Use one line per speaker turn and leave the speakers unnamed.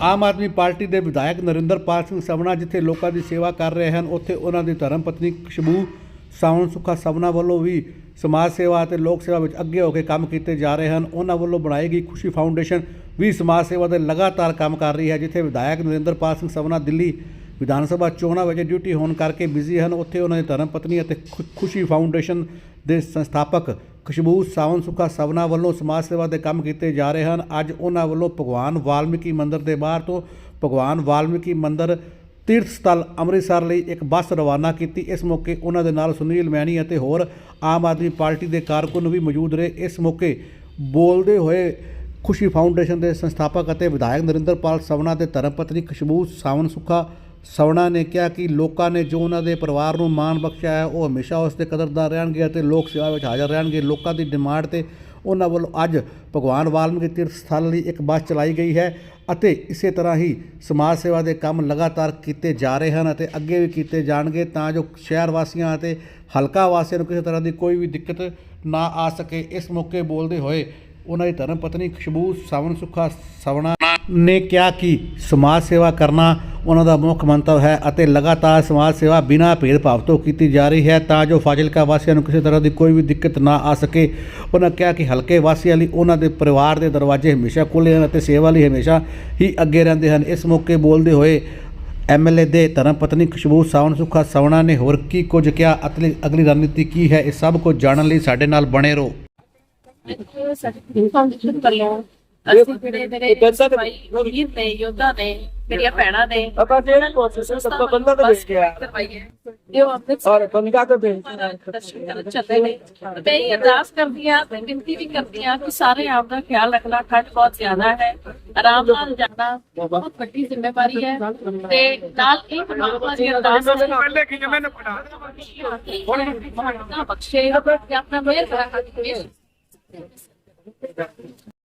Aam Aadmi party ਦੇ ਵਿਧਾਇਕ ਨਰਿੰਦਰਪਾਲ ਸਿੰਘ ਸਵਣਾ ਜਿੱਥੇ ਲੋਕਾਂ ਦੀ ਸੇਵਾ ਕਰ ਰਹੇ ਹਨ, ਉੱਥੇ ਉਹਨਾਂ ਦੀ ਧਰਮ ਪਤਨੀ ਖੁਸ਼ਬੂ ਸਾਵਣ ਸੁੱਖਾ ਸਵਣਾ ਵੱਲੋਂ ਵੀ ਸਮਾਜ ਸੇਵਾ ਅਤੇ ਲੋਕ ਸੇਵਾ ਵਿੱਚ ਅੱਗੇ ਹੋ ਕੇ ਕੰਮ ਕੀਤੇ ਜਾ ਰਹੇ ਹਨ। ਉਹਨਾਂ ਵੱਲੋਂ ਬਣਾਈ ਗਈ ਖੁਸ਼ੀ ਫਾਊਂਡੇਸ਼ਨ ਵੀ ਸਮਾਜ ਸੇਵਾ ਦੇ ਲਗਾਤਾਰ ਕੰਮ ਕਰ ਰਹੀ ਹੈ, ਜਿੱਥੇ ਵਿਧਾਇਕ ਨਰਿੰਦਰਪਾਲ ਸਿੰਘ ਸਵਣਾ ਦਿੱਲੀ ਵਿਧਾਨ ਸਭਾ ਚੋਣਾਂ ਵਿੱਚ ਡਿਊਟੀ ਹੋਣ ਕਰਕੇ ਬਿਜ਼ੀ ਹਨ। ਉੱਥੇ ਉਹਨਾਂ ਦੀ ਧਰਮ ਪਤਨੀ ਅਤੇ ਖੁ- ਖੁਸ਼ੀ ਫਾਊਂਡੇਸ਼ਨ ਦੇ ਸੰਸਥਾਪਕ ਖੁਸ਼ਬੂ ਸਾਵਨ ਸੁੱਖਾ ਸਵਨਾ ਵੱਲੋਂ ਸਮਾਜ ਸੇਵਾ ਦੇ ਕੰਮ ਕੀਤੇ ਜਾ ਰਹੇ ਹਨ। ਅੱਜ ਉਹਨਾਂ ਵੱਲੋਂ ਭਗਵਾਨ ਵਾਲਮੀਕੀ ਮੰਦਿਰ ਦੇ ਬਾਹਰ ਤੋਂ ਭਗਵਾਨ ਵਾਲਮੀਕੀ ਮੰਦਿਰ ਤੀਰਥ ਸਥਲ ਅੰਮ੍ਰਿਤਸਰ ਲਈ ਇੱਕ ਬੱਸ ਰਵਾਨਾ ਕੀਤੀ। ਇਸ ਮੌਕੇ ਉਹਨਾਂ ਦੇ ਨਾਲ ਸੁਨੀਲ ਮੈਣੀ ਅਤੇ ਹੋਰ ਆਮ ਆਦਮੀ ਪਾਰਟੀ ਦੇ ਕਾਰਕੁਨ ਵੀ ਮੌਜੂਦ ਰਹੇ। ਇਸ ਮੌਕੇ ਬੋਲਦੇ ਹੋਏ ਖੁਸ਼ੀ ਫਾਊਂਡੇਸ਼ਨ ਦੇ ਸੰਸਥਾਪਕ ਅਤੇ ਵਿਧਾਇਕ ਨਰਿੰਦਰਪਾਲ ਸਵਨਾ ਦੇ ਧਰਮ ਪਤਨੀ ਖੁਸ਼ਬੂ ਸਾਵਨ ਸੁੱਖਾ ਸਵਣਾ ਨੇ ਕਿਹਾ ਕਿ ਲੋਕਾਂ ਨੇ ਜੋ ਉਹਨਾਂ ਦੇ ਪਰਿਵਾਰ ਨੂੰ ਮਾਣ ਬਖਸ਼ਿਆ ਹੈ, ਉਹ ਹਮੇਸ਼ਾ ਉਸ ਦੇ ਕਦਰਦਾਰ ਰਹਿਣਗੇ ਅਤੇ ਲੋਕ ਸੇਵਾ ਵਿੱਚ ਹਾਜ਼ਰ ਰਹਿਣਗੇ। ਲੋਕਾਂ ਦੀ ਡਿਮਾਂਡ ਤੇ ਉਹਨਾਂ ਵੱਲੋਂ ਅੱਜ ਭਗਵਾਨ ਵਾਲਮੀਕੀ ਤੀਰਥ ਸਥਲ ਲਈ ਇੱਕ ਬੱਸ ਚਲਾਈ ਗਈ ਹੈ ਅਤੇ ਇਸੇ ਤਰ੍ਹਾਂ ਹੀ ਸਮਾਜ ਸੇਵਾ ਦੇ ਕੰਮ ਲਗਾਤਾਰ ਕੀਤੇ ਜਾ ਰਹੇ ਹਨ ਅਤੇ ਅੱਗੇ ਵੀ ਕੀਤੇ ਜਾਣਗੇ ਤਾਂ ਜੋ ਸ਼ਹਿਰ ਵਾਸੀਆਂ ਅਤੇ ਹਲਕਾ ਵਾਸੀਆਂ ਨੂੰ ਕਿਸੇ ਤਰ੍ਹਾਂ ਦੀ ਕੋਈ ਵੀ ਦਿੱਕਤ ਨਾ ਆ ਸਕੇ। ਇਸ ਮੌਕੇ ਬੋਲਦੇ ਹੋਏ ਉਹਨਾਂ ਦੀ ਧਰਮ ਪਤਨੀ ਖੁਸ਼ਬੂ ਸਾਵਣ ਸੁੱਖਾ ਸਵਣਾ ਨੇ ਕਿਹਾ ਕਿ ਸਮਾਜ ਸੇਵਾ ਕਰਨਾ ਉਹਨਾਂ ਦਾ ਮੁੱਖ ਮੰਤਵ ਹੈ ਅਤੇ ਲਗਾਤਾਰ ਸਮਾਜ ਸੇਵਾ ਬਿਨਾਂ ਭੇਦਭਾਵ ਤੋਂ ਕੀਤੀ ਜਾ ਰਹੀ ਹੈ ਤਾਂ ਜੋ ਫਾਜ਼ਿਲਕਾ ਵਾਸੀਆਂ ਨੂੰ ਕਿਸੇ ਤਰ੍ਹਾਂ ਦੀ ਕੋਈ ਵੀ ਦਿੱਕਤ ਨਾ ਆ ਸਕੇ। ਉਹਨਾਂ ਕਿਹਾ ਕਿ ਹਲਕੇ ਵਾਸੀਆਂ ਲਈ ਉਹਨਾਂ ਦੇ ਪਰਿਵਾਰ ਦੇ ਦਰਵਾਜ਼ੇ ਹਮੇਸ਼ਾ ਖੁੱਲ੍ਹੇ ਹਨ ਅਤੇ ਸੇਵਾ ਲਈ ਹਮੇਸ਼ਾ ਹੀ ਅੱਗੇ ਰਹਿੰਦੇ ਹਨ। ਇਸ ਮੌਕੇ ਬੋਲਦੇ ਹੋਏ ਐਮਐਲਏ ਦੇ ਧਰਮ ਪਤਨੀ ਖੁਸ਼ਬੂ ਸਾਵਣ ਸੁੱਖਾ ਸਵਣਾ ਨੇ ਹੋਰ ਕੀ ਕੁਝ ਕਿਹਾ? ਅਤੇ ਅਗਲੀ ਰਣਨੀਤੀ ਕੀ ਹੈ? ਇਹ ਸਭ ਕੁਝ ਜਾਣਨ ਲਈ ਸਾਡੇ ਨਾਲ ਬਣੇ ਰਹੋ।
ਸਾਡੇ ਫਾਊਂਡੇਸ਼ਨ ਵੱਲੋਂ ਅਸੀਂ ਜਿਹੜੇ ਮੇਰੇ ਭਾਈ ਵੀਰ ਨੇ ਯੋਧਾ ਨੇ ਮੇਰੀਆਂ ਭੈਣਾਂ ਨੇ।
ਆਪਾਂ ਜਿਹੜੇ ਕੋਸ਼ਿਸ਼ ਸਭ ਤੋਂ ਬੰਦਾ ਤਾਂ ਦੇਖ ਗਿਆ।
ਕਰਵਾਈ ਹੈ ਤੇ ਉਹ ਆਪਣੇ
ਔਰ ਬੰਦਾ ਤਾਂ ਦੇਖ।
ਦਰਸ਼ਨ ਕਰਨ ਚੱਲੇ ਨੇ ਮੈਂ ਇਹ ਅਰਦਾਸ ਕਰਦੀ ਹਾਂ ਤੇ ਬੇਨਤੀ ਵੀ ਕਰਦੀ ਹਾਂ ਕਿ ਸਾਰੇ ਆਪ ਦਾ ਖਿਆਲ ਰੱਖਣਾ ਠੰਡ ਬਹੁਤ ਜ਼ਿਆਦਾ ਹੈ। ਆਰਾਮ ਨਾਲ ਜਾਣਾ ਬਹੁਤ ਵੱਡੀ ਜ਼ਿੰਮੇਵਾਰੀ ਹੈ। ਤੇ ਨਾਲ ਇਹ ਪਰਮਾਤਮਾ ਦੀ ਅਰਦਾਸ ਹੈ
ਪਹਿਲੇ ਕੀ ਮੈਨੂੰ ਪੜਾ
ਹੁਣ ਬਖਸ਼ੇ ਤੇ ਆਪਣਾ ਮਿਹਰ ਕਰਾ